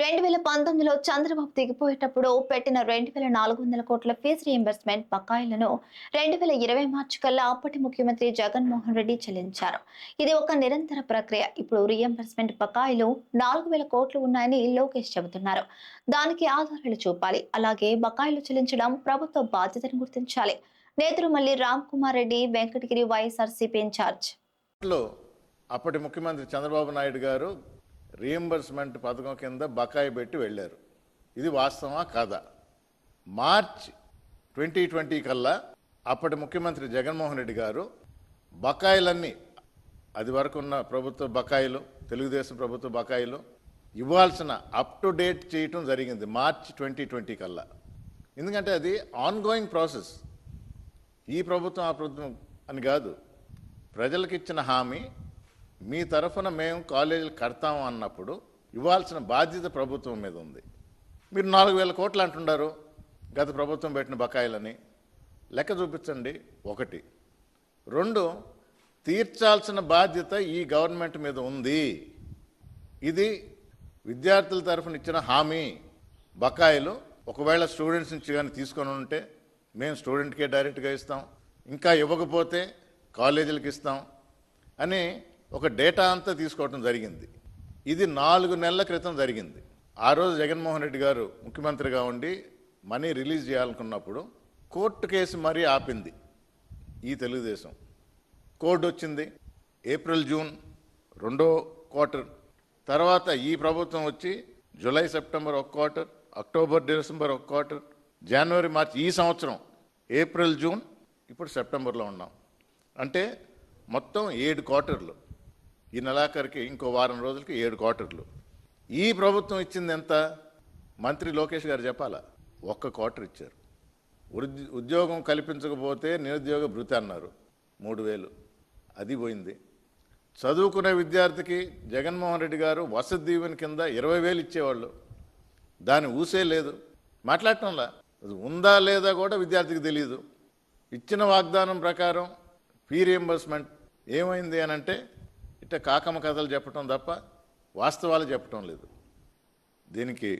రెండు వేల పంతొమ్మిదిలో చంద్రబాబు దిగిపోయేటప్పుడు పెట్టిన రెండు వేల నాలుగు వందల కోట్ల ఫీజు రీఎంబర్స్మెంట్ బకాయిలను రెండు వేల ఇరవై మార్చి కల్లా అప్పటి ముఖ్యమంత్రి జగన్మోహన్ రెడ్డి చెల్లించారు. ఇది ఒక నిరంతర ప్రక్రియ. ఇప్పుడు రీఎంబర్స్మెంట్ బకాయిలు నాలుగు వేల కోట్లు ఉన్నాయని లోకేష్ చెబుతున్నారు. దానికి ఆధారాలు చూపాలి. అలాగే బకాయిలు చెల్లించడం ప్రభుత్వ బాధ్యతను గుర్తించాలి. నేతలు మళ్ళీ రామ్ కుమార్ రెడ్డి వెంకటగిరి వైఎస్ఆర్సీపీ ఇన్ఛార్జ్. అప్పటి ముఖ్యమంత్రి చంద్రబాబు నాయుడు గారు రీఎంబర్స్మెంట్ పథకం కింద బకాయి పెట్టి వెళ్ళారు. ఇది వాస్తవమా? కాదా? మార్చ్ ట్వంటీ ట్వంటీ కల్లా అప్పటి ముఖ్యమంత్రి జగన్మోహన్ రెడ్డి గారు బకాయిలన్నీ అది వరకు ఉన్న ప్రభుత్వ బకాయిలు తెలుగుదేశం ప్రభుత్వ బకాయిలు ఇవ్వాల్సిన అప్ టు డేట్ చేయటం జరిగింది మార్చ్ ట్వంటీ ట్వంటీ కల్లా. ఎందుకంటే అది ఆన్గోయింగ్ ప్రాసెస్ ఈ ప్రభుత్వం ఆ ప్రభుత్వం అని కాదు. ప్రజలకు ఇచ్చిన హామీ మీ తరఫున మేము కాలేజీలు కడతాము అన్నప్పుడు ఇవ్వాల్సిన బాధ్యత ప్రభుత్వం మీద ఉంది. మీరు నాలుగు వేల కోట్లు అంటున్నారు గత ప్రభుత్వం పెట్టిన బకాయిలని. లెక్క చూపించండి. ఒకటి. రెండు తీర్చాల్సిన బాధ్యత ఈ గవర్నమెంట్ మీద ఉంది. ఇది విద్యార్థుల తరఫున ఇచ్చిన హామీ. బకాయిలు ఒకవేళ స్టూడెంట్స్ నుంచి కానీ తీసుకొని ఉంటే మేము స్టూడెంట్కే డైరెక్ట్గా ఇస్తాం. ఇంకా ఇవ్వకపోతే కాలేజీలకు ఇస్తాం. అని ఒక డేటా అంతా తీసుకోవడం జరిగింది. ఇది నాలుగు నెలల క్రితం జరిగింది. ఆ రోజు జగన్మోహన్ రెడ్డి గారు ముఖ్యమంత్రిగా ఉండి మనీ రిలీజ్ చేయాలనుకున్నప్పుడు కోర్టు కేసు మరీ ఆపింది ఈ తెలుగుదేశం. కోడ్ వచ్చింది. ఏప్రిల్ జూన్ రెండో క్వార్టర్. తర్వాత ఈ ప్రభుత్వం వచ్చి జూలై సెప్టెంబర్ ఒక క్వార్టర్ అక్టోబర్ డిసెంబర్ ఒక క్వార్టర్ జనవరి మార్చి ఈ సంవత్సరం ఏప్రిల్ జూన్ ఇప్పుడు సెప్టెంబర్లో ఉన్నాం. అంటే మొత్తం ఏడు క్వార్టర్లు. ఈ నెలాఖరికి ఇంకో వారం రోజులకి ఏడు క్వార్టర్లు. ఈ ప్రభుత్వం ఇచ్చింది ఎంత? మంత్రి లోకేష్ గారు చెప్పాలా? ఒక్క క్వార్టర్ ఇచ్చారు. ఉద్యోగం కల్పించకపోతే నిరుద్యోగ భృతి అన్నారు. మూడు వేలు. అది పోయింది. చదువుకునే విద్యార్థికి జగన్మోహన్ రెడ్డి గారు వసతి దీవెన కింద ఇరవై వేలు ఇచ్చేవాళ్ళు. దాని ఊసే లేదు. మాట్లాడటంలా? అది ఉందా లేదా కూడా విద్యార్థికి తెలియదు ఇచ్చిన వాగ్దానం ప్రకారం ఫీ రియంబర్స్మెంట్ ఏమైంది అని అంటే ఇట్ట కాకమ్మ కథలు చెప్పటం తప్ప వాస్తవాలు చెప్పటం లేదు. దీనికి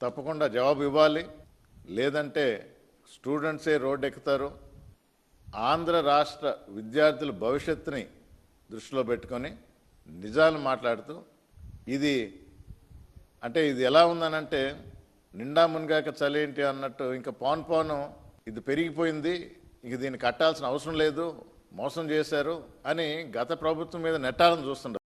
తప్పకుండా జవాబు ఇవ్వాలి. లేదంటే స్టూడెంట్సే రోడ్డు ఎక్కుతారు ఆంధ్ర రాష్ట్ర విద్యార్థుల భవిష్యత్తుని దృష్టిలో పెట్టుకొని నిజాలు మాట్లాడుతూ ఇది అంటే ఇది ఎలా ఉందనంటే నిండా మునిగాక చలేంటి అన్నట్టు ఇంకా పోన్ పోను ఇది పెరిగిపోయింది. ఇక దీన్ని కట్టాల్సిన అవసరం లేదు. మోసం చేశారు అని గత ప్రభుత్వం మీద నెట్టాలని చూస్తుంటారు.